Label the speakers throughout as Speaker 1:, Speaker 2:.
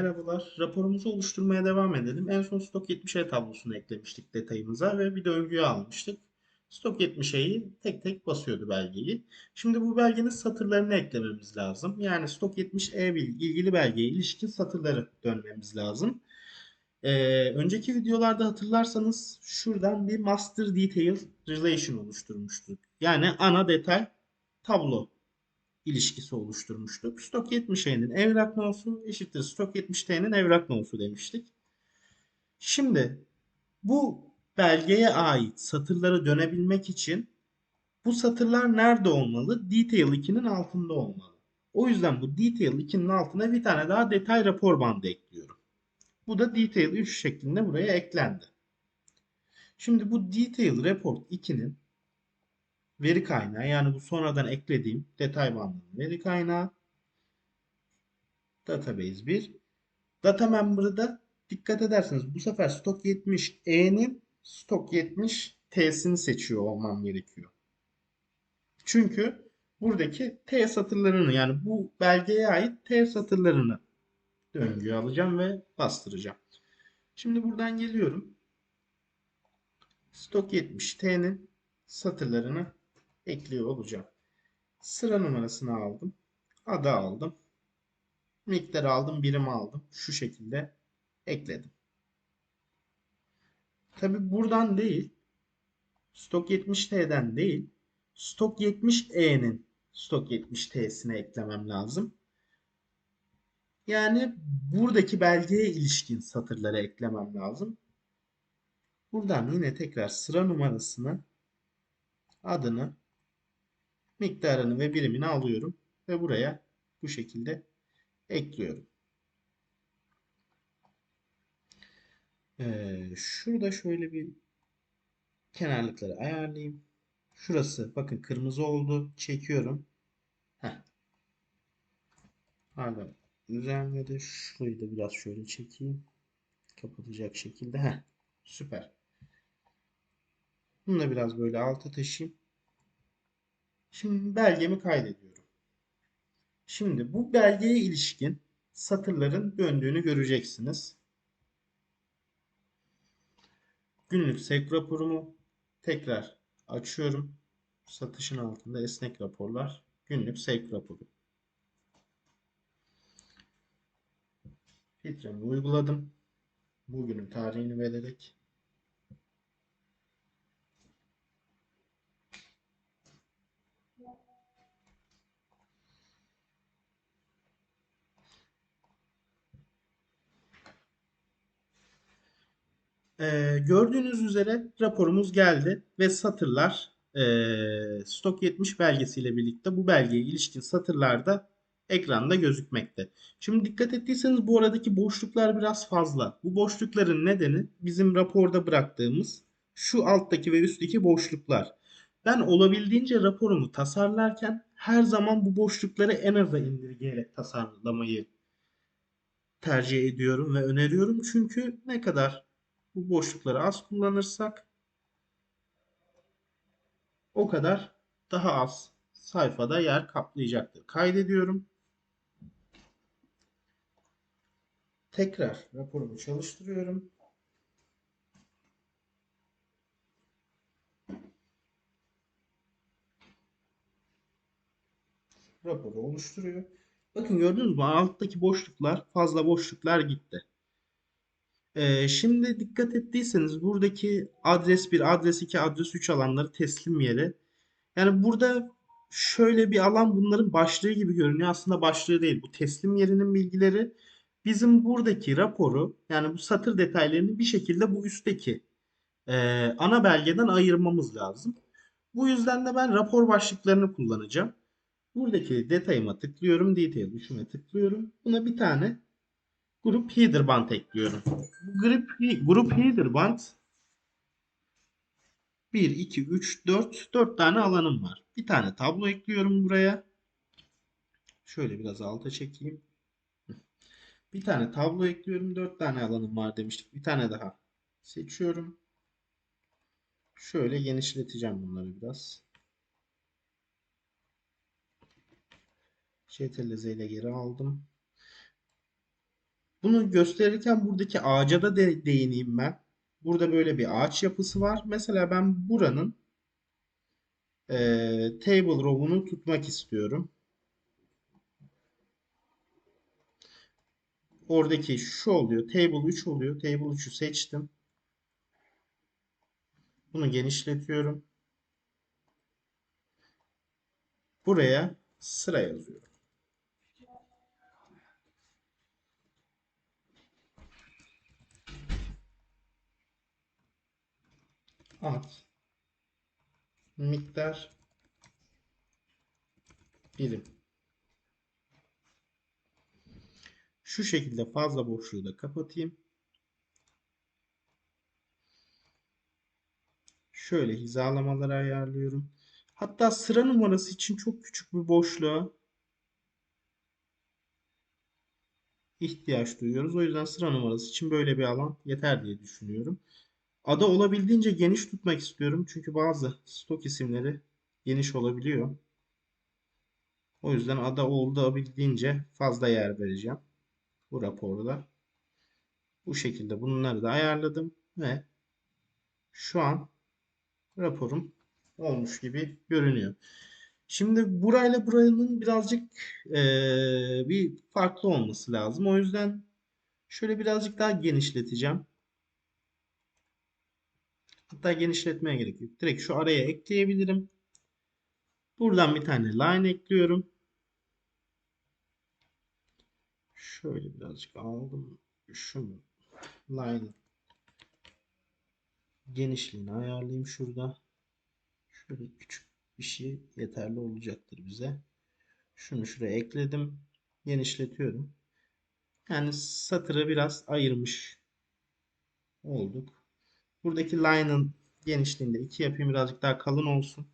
Speaker 1: Merhabalar. Raporumuzu oluşturmaya devam edelim. En son stok 70E tablosunu eklemiştik detayımıza ve bir de övgüyü almıştık. Stok 70E'yi tek tek basıyordu belgeyi. Şimdi bu belgenin satırlarını eklememiz lazım. Yani stok 70E ile ilgili belgeye ilişkin satırları dönmemiz lazım. Ee, önceki videolarda hatırlarsanız şuradan bir master detail relation oluşturmuştuk. Yani ana detay tablo ilişkisi oluşturmuştuk. Stok 70E'nin evrak nosu eşittir stok 70T'nin evrak nosu demiştik. Şimdi bu belgeye ait satırları dönebilmek için bu satırlar nerede olmalı? Detail 2'nin altında olmalı. O yüzden bu Detail 2'nin altına bir tane daha detay rapor bandı ekliyorum. Bu da Detail 3 şeklinde buraya eklendi. Şimdi bu Detail Report 2'nin veri kaynağı yani bu sonradan eklediğim detay bandının veri kaynağı database 1 data member'ı da dikkat ederseniz bu sefer stok 70 E'nin stok 70 T'sini seçiyor olmam gerekiyor. Çünkü buradaki T satırlarını yani bu belgeye ait T satırlarını döngüye alacağım ve bastıracağım. Şimdi buradan geliyorum. Stok 70 T'nin satırlarını ekliyor olacağım. Sıra numarasını aldım. Adı aldım. Miktar aldım. Birim aldım. Şu şekilde ekledim. Tabi buradan değil. Stok 70T'den değil. Stok 70E'nin stok 70T'sine eklemem lazım. Yani buradaki belgeye ilişkin satırları eklemem lazım. Buradan yine tekrar sıra numarasını, adını, miktarını ve birimini alıyorum ve buraya bu şekilde ekliyorum. Ee, şurada şöyle bir kenarlıkları ayarlayayım. Şurası bakın kırmızı oldu. Çekiyorum. Heh. Hala düzenledi. Şurayı da biraz şöyle çekeyim. Kapatacak şekilde. Heh. Süper. Bunu da biraz böyle alta taşıyayım. Şimdi belgemi kaydediyorum. Şimdi bu belgeye ilişkin satırların döndüğünü göreceksiniz. Günlük sevk raporumu tekrar açıyorum. Satışın altında esnek raporlar. Günlük sevk raporu. Filtremi uyguladım. Bugünün tarihini vererek Ee, gördüğünüz üzere raporumuz geldi ve satırlar e, stok 70 belgesiyle birlikte bu belgeye ilişkin satırlar da ekranda gözükmekte. Şimdi dikkat ettiyseniz bu aradaki boşluklar biraz fazla. Bu boşlukların nedeni bizim raporda bıraktığımız şu alttaki ve üstteki boşluklar. Ben olabildiğince raporumu tasarlarken her zaman bu boşlukları en aza indirgeyerek tasarlamayı tercih ediyorum ve öneriyorum. Çünkü ne kadar bu boşlukları az kullanırsak o kadar daha az sayfada yer kaplayacaktır. Kaydediyorum. Tekrar raporumu çalıştırıyorum. Raporu oluşturuyor. Bakın gördünüz mü? Alttaki boşluklar, fazla boşluklar gitti. Ee, şimdi dikkat ettiyseniz buradaki adres 1, adres 2, adres 3 alanları teslim yeri. Yani burada şöyle bir alan bunların başlığı gibi görünüyor. Aslında başlığı değil. Bu teslim yerinin bilgileri bizim buradaki raporu yani bu satır detaylarını bir şekilde bu üstteki e, ana belgeden ayırmamız lazım. Bu yüzden de ben rapor başlıklarını kullanacağım. Buradaki detayıma tıklıyorum. Detail düşüme tıklıyorum. Buna bir tane grup header band ekliyorum. Grup, grup header band 1, 2, 3, 4, 4 tane alanım var. Bir tane tablo ekliyorum buraya. Şöyle biraz alta çekeyim. Bir tane tablo ekliyorum. 4 tane alanım var demiştik. Bir tane daha seçiyorum. Şöyle genişleteceğim bunları biraz. CTRL Z ile geri aldım. Bunu gösterirken buradaki ağaca da de- değineyim ben. Burada böyle bir ağaç yapısı var. Mesela ben buranın eee, table row'unu tutmak istiyorum. Oradaki şu oluyor. Table 3 oluyor. Table 3'ü seçtim. Bunu genişletiyorum. Buraya sıra yazıyorum. Ad miktar birim. Şu şekilde fazla boşluğu da kapatayım. Şöyle hizalamaları ayarlıyorum. Hatta sıra numarası için çok küçük bir boşluğa ihtiyaç duyuyoruz. O yüzden sıra numarası için böyle bir alan yeter diye düşünüyorum. Ada olabildiğince geniş tutmak istiyorum. Çünkü bazı stok isimleri geniş olabiliyor. O yüzden ada olabildiğince fazla yer vereceğim. Bu raporda. Bu şekilde bunları da ayarladım ve şu an raporum olmuş gibi görünüyor. Şimdi burayla buranın birazcık eee, bir farklı olması lazım. O yüzden şöyle birazcık daha genişleteceğim. Hatta genişletmeye gerek yok. Direkt şu araya ekleyebilirim. Buradan bir tane line ekliyorum. Şöyle birazcık aldım. Şunu line genişliğini ayarlayayım şurada. Şöyle küçük bir şey yeterli olacaktır bize. Şunu şuraya ekledim. Genişletiyorum. Yani satırı biraz ayırmış olduk. Buradaki line'ın genişliğini de 2 yapayım birazcık daha kalın olsun.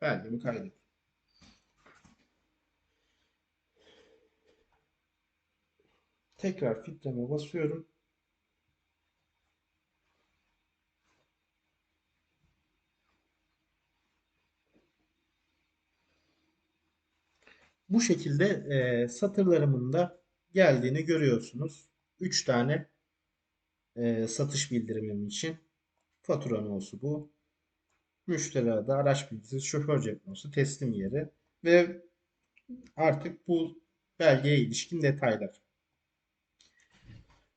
Speaker 1: Belgemi kaydedeyim. Tekrar filtreme basıyorum. Bu şekilde e, satırlarımın da geldiğini görüyorsunuz. 3 tane e, satış bildirimim için fatura nosu bu. Müşteri adı, araç bilgisi, şoför cep nosu, teslim yeri ve artık bu belgeye ilişkin detaylar.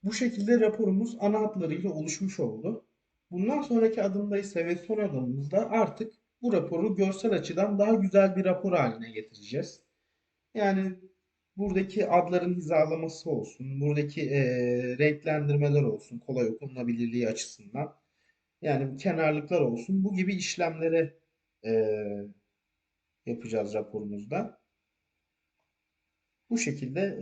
Speaker 1: Bu şekilde raporumuz ana hatlarıyla oluşmuş oldu. Bundan sonraki adımda ise ve son adımımızda artık bu raporu görsel açıdan daha güzel bir rapor haline getireceğiz. Yani buradaki adların hizalaması olsun, buradaki eee, renklendirmeler olsun, kolay okunabilirliği açısından. Yani kenarlıklar olsun. Bu gibi işlemleri eee, yapacağız raporumuzda. Bu şekilde